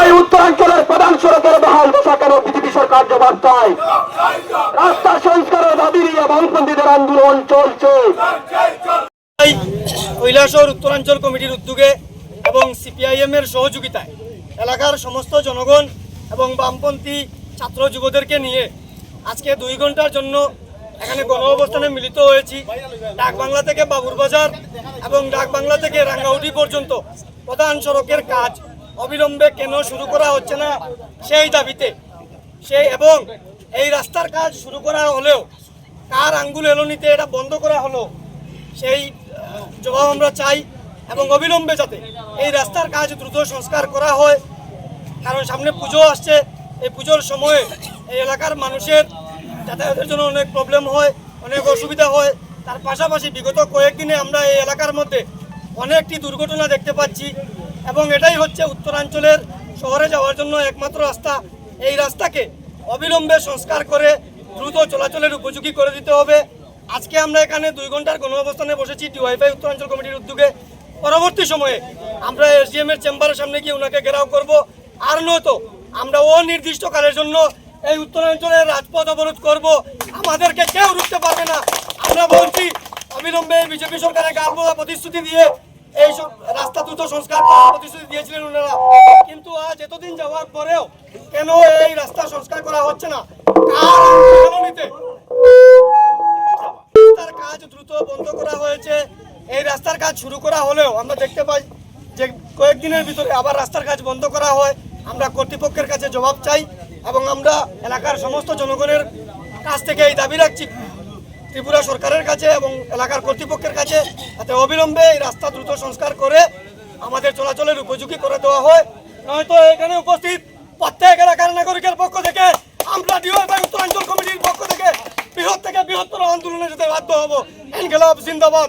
এই উত্তরাঞ্চলের প্রধান সড়কের বহাল দশা কেন বিজেপি সরকার জবাব চায়? রাস্তা সংস্কারের দাবি নিয়ে বামপন্থীদের আন্দোলন চলছে। এই কৈলাসহর উত্তরাঞ্চল কমিটির উদ্যোগে এবং সিপিআইএম এর সহযোগিতায় এলাকার সমস্ত জনগণ এবং বামপন্থী ছাত্র যুবদেরকে নিয়ে আজকে দুই ঘণ্টার জন্য এখানে গণ অবস্থানে মিলিত হয়েছি। ডাকবাংলা থেকে বাবুরবাজার এবং ডাকবাংলা থেকে রাঙ্গাউটি পর্যন্ত প্রধান সড়কের কাজ অবিলম্বে কেন শুরু করা হচ্ছে না সেই দাবিতে? সেই এবং এই রাস্তার কাজ শুরু করা হলেও কার আঙ্গুল এলোনিতে এটা বন্ধ করা হলো? সেই জবাব আমরা চাই এবং অবিলম্বে যাতে এই রাস্তার কাজ দ্রুত সংস্কার করা হয়। কারণ সামনে পুজো আসছে, এই পুজোর সময়ে এই এলাকার মানুষের যাতায়াতের জন্য অনেক প্রবলেম হয়, অনেক অসুবিধা হয়। তার পাশাপাশি বিগত কয়েকদিনে আমরা এই এলাকার মধ্যে অনেকটি দুর্ঘটনা দেখতে পাচ্ছি এবং এটাই হচ্ছে উত্তরাঞ্চলের শহরে যাওয়ার জন্য একমাত্র রাস্তা। এই রাস্তাকে অবিলম্বে সংস্কার করে দ্রুত চলাচলের উপযোগী করে দিতে হবে। আজকে আমরা এখানে দুই ঘণ্টার গণ অবস্থানে বসেছি টিওয়াইফাই উত্তরাঞ্চল কমিটির উদ্যোগে। পরবর্তী সময়ে আমরা এসডিএম এর চেম্বারের সামনে গিয়ে ওনাকে ঘেরাও করব। আর নয়তো আমরা অনির্দিষ্টকালের জন্য এই উত্তরাঞ্চলের রাজপথ অবিলম্বে বিজেপি সরকারের গালবোলা প্রতিশ্রুতি দিয়ে এই রাস্তা দ্রুত সংস্কার প্রতিশ্রুতি দিয়েছিলেন ওনারা। কিন্তু আজ এতদিন যাওয়ার পরেও কেন এই রাস্তা সংস্কার করা হচ্ছে না? রাস্তার কাজ দ্রুত বন্ধ করা হয়েছে। এই রাস্তার কাজ শুরু করা হলেও আমরা দেখতে পাই যে কয়েকদিনের ভিতরে আবার রাস্তার কাজ বন্ধ করা হয়। আমরা কর্তৃপক্ষের কাছে জবাব চাই এবং আমরা এলাকার সমস্ত জনগণের কাছ থেকে এই দাবি রাখছি। ত্রিপুরা সরকারের কাছে এবং এলাকার কর্তৃপক্ষের কাছে যাতে অবিলম্বে এই রাস্তা দ্রুত সংস্কার করে আমাদের চলাচলের উপযোগী করে দেওয়া হয়। নয়তো এখানে উপস্থিত প্রত্যেক এলাকার নাগরিকের পক্ষ থেকে আমরা ডিওএফআই উত্তরাঞ্চল কমিটির পক্ষ থেকে বৃহৎ থেকে বৃহত্তর আন্দোলনে যেতে বাধ্য হব। ইনকলাব জিন্দাবাদ।